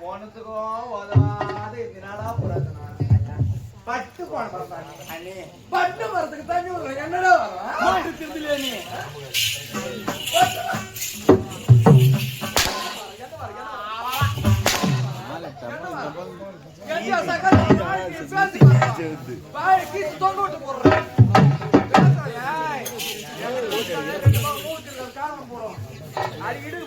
போனதுக்கும் உதவாது என்னடா புறத்தனா பட்டு போன பரப்பாங்க அண்ணி பட்டு வரதுக்கு தண்ணி விடுறேன் என்னடா வரும் மாட்டு திருத்திலே நீ அடிக்கிட்டு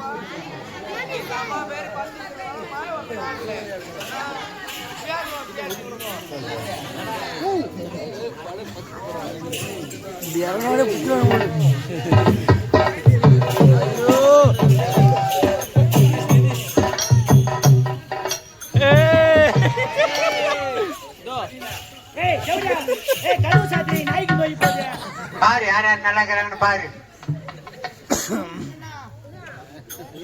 போகுது. பாரு யார் யார் நல்லா இருக்கிறாங்கன்னு பாரு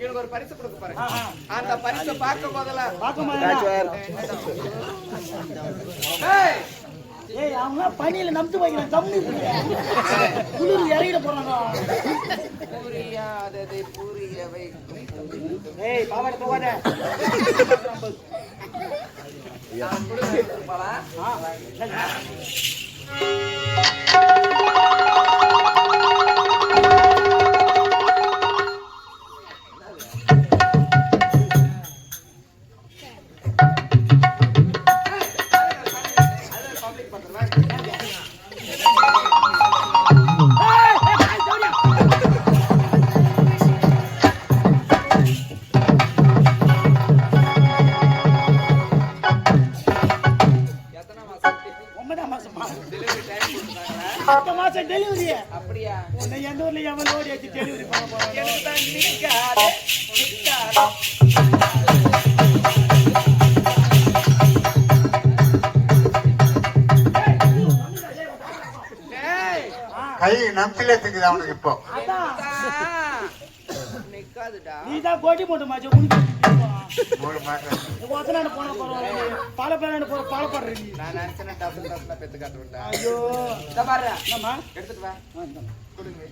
எனக்கு ஒரு பரிசு கொடுக்க பாரு அந்த பரிசு பார்க்க போதல ஏய் அவங்க பனியில நம்பி வைக்கிறான் கம்மி குளிர் இறங்கிட போறாங்க. புரியாததை புரிய வைக்கும் ஏய் பாவாடை போகாத. நான் கொடுக்க போலாம் ஒன்பதாம் மாசமா டெலிவரி டைம் கொடுத்தாங்களா அடுத்த மாசம் டெலிவரி அப்படியா? உன்னை எந்த ஊர்ல எவன் ஓடி வச்சு டெலிவரி பண்ண ஏய் கை நம்பில திங்குது அவனுக்கு இப்போ. அதான். நிக்காதுடா. நீ தான் கோட்டி போட்டு மாச்சு பாரு. என்னம்மா? எடுத்துட்டு வா. ஆ, இந்தாம்மா. கொடுங்க.